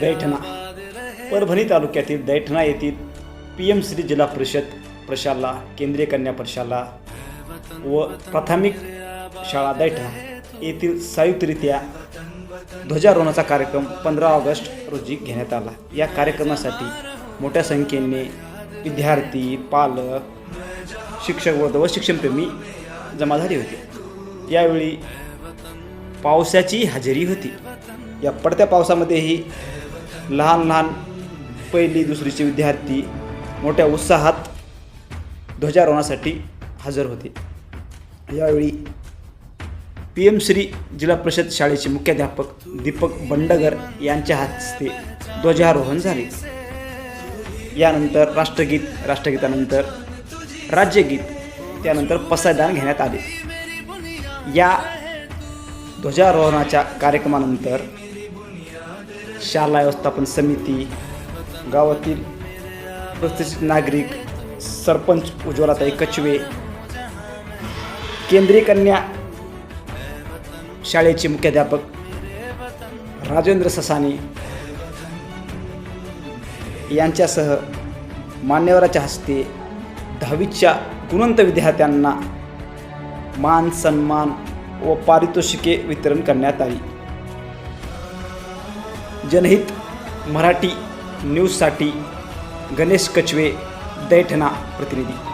दैठणा परभणी तालुक्यातील दैठणा येथील P M Shri जिल्हा परिषद प्रशाला केंद्रीय कन्या प्रशाला व प्राथमिक शाळा दैठणा येथील संयुक्तरित्या ध्वजारोहणाचा कार्यक्रम पंधरा ऑगस्ट रोजी घेण्यात आला. या कार्यक्रमासाठी मोठ्या संख्येने विद्यार्थी पालक शिक्षक वर्ग व शिक्षणप्रेमी जमा झाले होते. यावेळी पावसाची हजेरी होती. या पडत्या पावसामध्येही लहान लहान पहिली दुसरीचे विद्यार्थी मोठ्या उत्साहात ध्वजारोहणासाठी हजर होते. यावेळी पी एम श्री जिल्हा परिषद शाळेचे मुख्याध्यापक दीपक बंडगर यांच्या हस्ते ध्वजारोहण झाले. यानंतर राष्ट्रगीत राष्ट्रगीतानंतर राज्यगीत त्यानंतर पसायदान घेण्यात आले. या ध्वजारोहणाच्या कार्यक्रमानंतर शाला व्यवस्थापन समिती गावातील प्रतिष्ठित नागरिक सरपंच उज्ज्वलाताई कचवे केंद्रीय कन्या शाळेचे मुख्याध्यापक राजेंद्र ससानी यांच्यासह मान्यवराच्या हस्ते दहावीच्या गुणवंत विद्यार्थ्यांना मान सन्मान व पारितोषिके वितरण करण्यात आली. जनहित मराठी न्यूजसाठी गणेश कचवे दैठणा प्रतिनिधी.